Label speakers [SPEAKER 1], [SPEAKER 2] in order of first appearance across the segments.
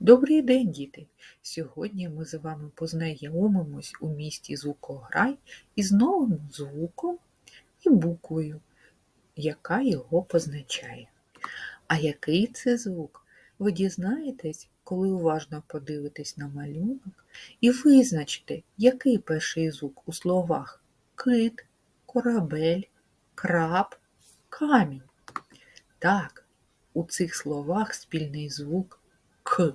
[SPEAKER 1] Добрий день, діти! Сьогодні ми з вами познайомимось у місті Звукограй із новим звуком і буквою, яка його позначає. А який це звук? Ви дізнаєтесь, коли уважно подивитесь на малюнок і визначите, який перший звук у словах кит, корабель, краб, камінь. Так, у цих словах спільний звук К.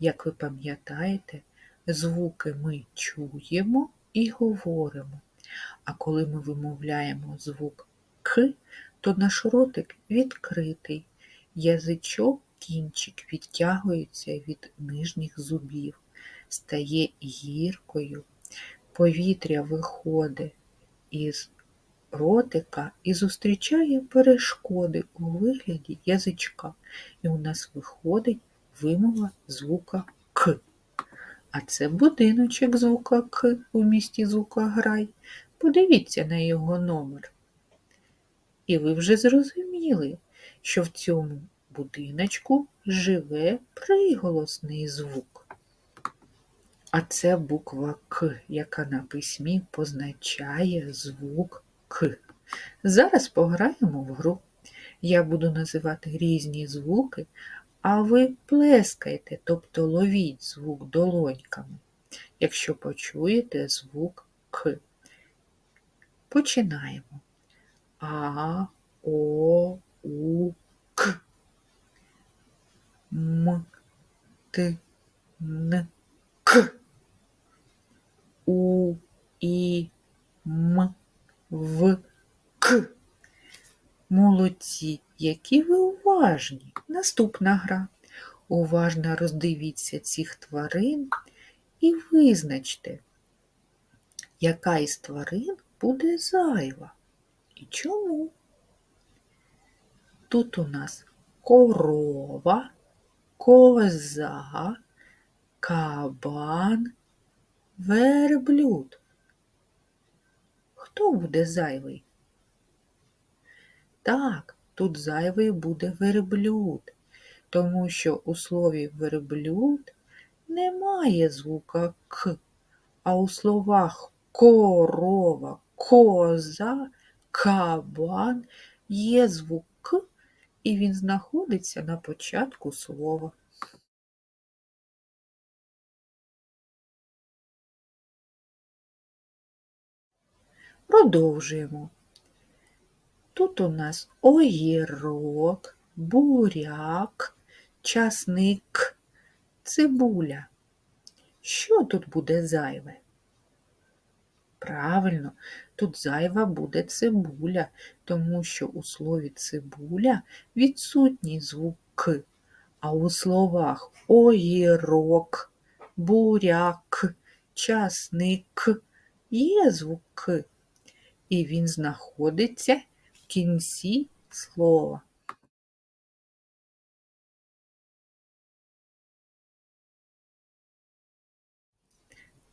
[SPEAKER 1] Як ви пам'ятаєте, звуки ми чуємо і говоримо. А коли ми вимовляємо звук К, то наш ротик відкритий, язичок кінчик відтягується від нижніх зубів, стає гіркою, повітря виходить із ротика і зустрічає перешкоди у вигляді язичка. І у нас виходить вимова звука К. А це будиночок звука К у місті Звукограй. Подивіться на його номер. І ви вже зрозуміли, що в цьому будиночку живе приголосний звук. А це буква К, яка на письмі позначає звук К. Зараз пограємо в гру. Я буду називати різні звуки, а ви плескайте, тобто ловіть звук долоньками, якщо почуєте звук К. Починаємо. А, О, У, К. М, Т, Н, К. У, І, М, В, К. Молодці, які ви уважні. Наступна гра. Уважно роздивіться цих тварин і визначте, яка із тварин буде зайва. І чому? Тут у нас корова, коза, кабан, верблюд. Хто буде зайвий? Так, тут зайвий буде верблюд, тому що у слові верблюд немає звука К, а у словах корова, коза, кабан є звук К, і він знаходиться на початку слова. Продовжуємо. Тут у нас огірок, буряк, часник, цибуля. Що тут буде зайве? Правильно, тут зайва буде цибуля, тому що у слові цибуля відсутній звук К, а у словах огірок, буряк, часник є звук К, і він знаходиться кінці слова.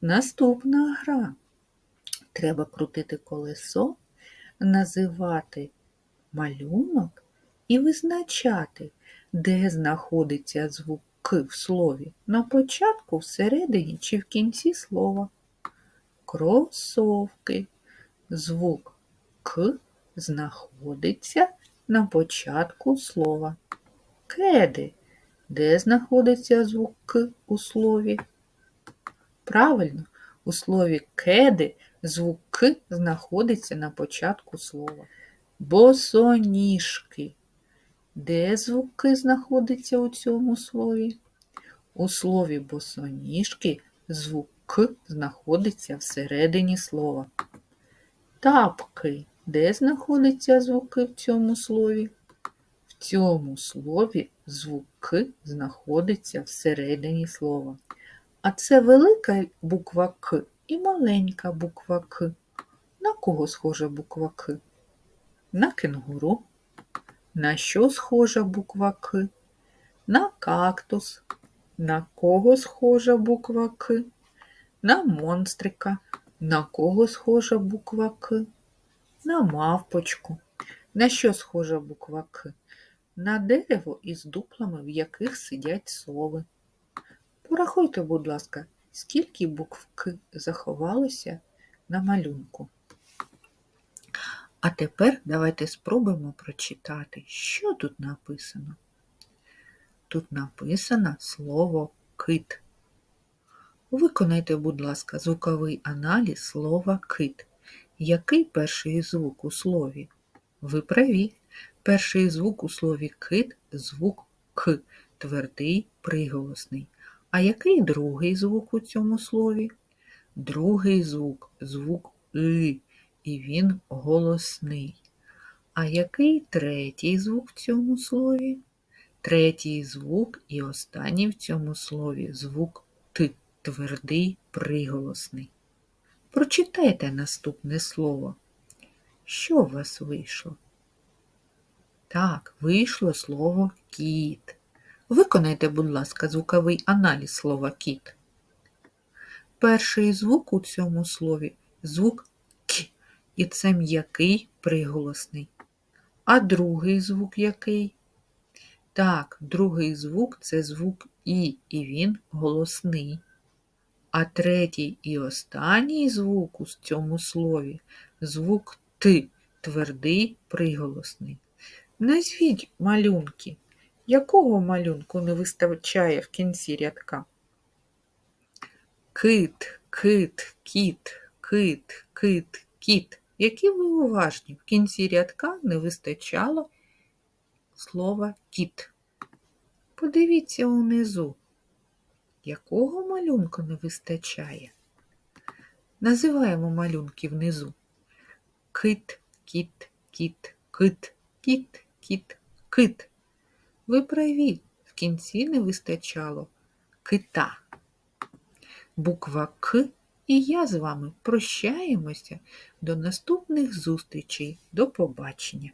[SPEAKER 1] Наступна гра. Треба крутити колесо, називати малюнок і визначати, де знаходиться звук К в слові на початку, всередині чи в кінці слова. Кросовки. Звук К знаходиться на початку слова. Кеди. Де знаходиться звук К у слові? Правильно, у слові кеди звук К знаходиться на початку слова. Босоніжки. Де звук К знаходиться у цьому слові? У слові босоніжки звук К знаходиться всередині слова. Тапки. Де знаходиться звук К в цьому слові? В цьому слові звук К знаходиться всередині слова. А це велика буква К і маленька буква К. На кого схожа буква К? На кенгуру. На що схожа буква К? На кактус. На кого схожа буква К? На монстрика. На кого схожа буква К? На мавпочку. На що схожа буква К? На дерево із дуплами, в яких сидять сови. Порахуйте, будь ласка, скільки букв К заховалося на малюнку. А тепер давайте спробуємо прочитати, що тут написано. Тут написано слово кит. Виконайте, будь ласка, звуковий аналіз слова кит. Який перший звук у слові? Ви праві. Перший звук у слові кит звук К, твердий приголосний. А який другий звук у цьому слові? Другий звук звук И, і він голосний. А який третій звук в цьому слові? Третій звук і останній в цьому слові звук Т, твердий приголосний. Прочитайте наступне слово. Що у вас вийшло? Так, вийшло слово кіт. Виконайте, будь ласка, звуковий аналіз слова кіт. Перший звук у цьому слові звук К, і це м'який приголосний. А другий звук який? Так, другий звук це звук І, і він голосний. А третій і останній звук у цьому слові звук Т, твердий приголосний. Назвіть малюнки. Якого малюнку не вистачає в кінці рядка? Кит, кит, кіт, кит, кит, кіт. Які ви уважні? В кінці рядка не вистачало слова кіт. Подивіться унизу. Якого малюнку не вистачає? Називаємо малюнки внизу. Кит, кіт, кіт, кит, кіт, кіт, кит. Ви праві, в кінці не вистачало кита. Буква К і я з вами прощаємося до наступних зустрічей. До побачення!